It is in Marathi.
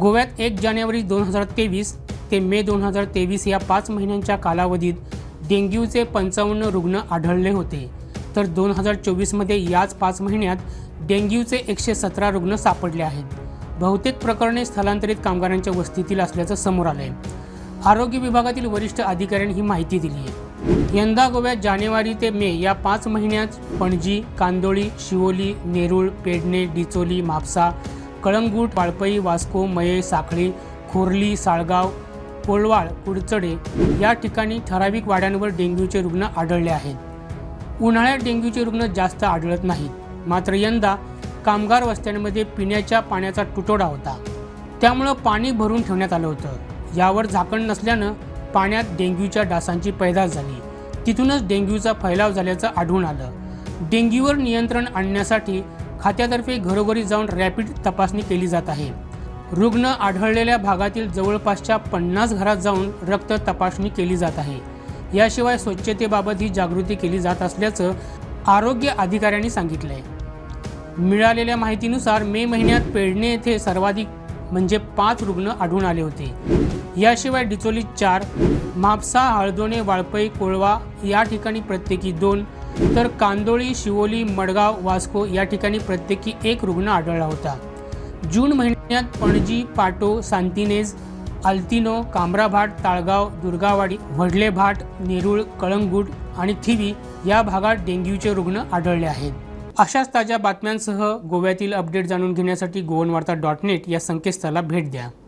गोव्यात एक जानेवारी दोन हजार तेवीस ते मे दोन हजार तेवीस या पाच महिन्यांच्या कालावधीत डेंग्यूचे पंचावन्न रुग्ण आढळले होते. तर दोन हजार चोवीसमध्ये याच पाच महिन्यात डेंग्यूचे एकशे सतरा रुग्ण सापडले आहेत. बहुतेक प्रकरणे स्थलांतरित कामगारांच्या वस्तीतील असल्याचं समोर आलं आहे आरोग्य विभागातील वरिष्ठ अधिकाऱ्यांनी ही माहिती दिली आहे. यंदा गोव्यात जानेवारी ते मे या पाच महिन्यात पणजी कांदोळी शिवोली नेरूळ पेडणे डिचोली म्हापसा कळंगूट वाळपई वास्को मये साखळी खोर्ली साळगाव कोळवाळ कुडचडे या ठिकाणी ठराविक वाड्यांवर डेंग्यूचे रुग्ण आढळले आहेत. उन्हाळ्यात डेंग्यूचे रुग्ण जास्त आढळत नाहीत. मात्र यंदा कामगार वस्त्यांमध्ये पिण्याच्या पाण्याचा तुटवडा होता. त्यामुळं पाणी भरून ठेवण्यात आलं होतं. यावर झाकण नसल्यानं पाण्यात डेंग्यूच्या डासांची पैदास झाली. तिथूनच डेंग्यूचा फैलाव झाल्याचं आढळून आलं. डेंग्यूवर नियंत्रण आणण्यासाठी खात्यातर्फे घरोघरी जाऊन रॅपिड तपासणी केली जात आहे. रुग्ण आढळलेल्या भागातील जवळपासच्या पन्नास घरात जाऊन रक्त तपासणी केली जात आहे. याशिवाय स्वच्छतेबाबत ही जागृती केली जात असल्याचं आरोग्य अधिकाऱ्यांनी सांगितलं आहे मिळालेल्या माहितीनुसार मे महिन्यात पेडणे येथे सर्वाधिक म्हणजे पाच रुग्ण आढळून आले होते. याशिवाय डिचोली चार म्हापसा हळदोणे वाळपई कोळवा या ठिकाणी प्रत्येकी दोन तर कांदोळी शिवोली मडगाव वास्को या ठिकाणी प्रत्येकी एक रुग्ण आढळला होता. जून महिन्यात पणजी पाटो सांतिनेज अल्तिनो कामराभाट ताळगाव दुर्गावाडी वडलेभाट नेरूळ कळंगूट आणि थिवी या भागात डेंग्यूचे रुग्ण आढळले आहेत. अशाच ताज्या बातम्यांसह गोव्यातील अपडेट जाणून घेण्यासाठी गोवनवार्ता डॉट नेट या संकेतस्थळाला भेट द्या.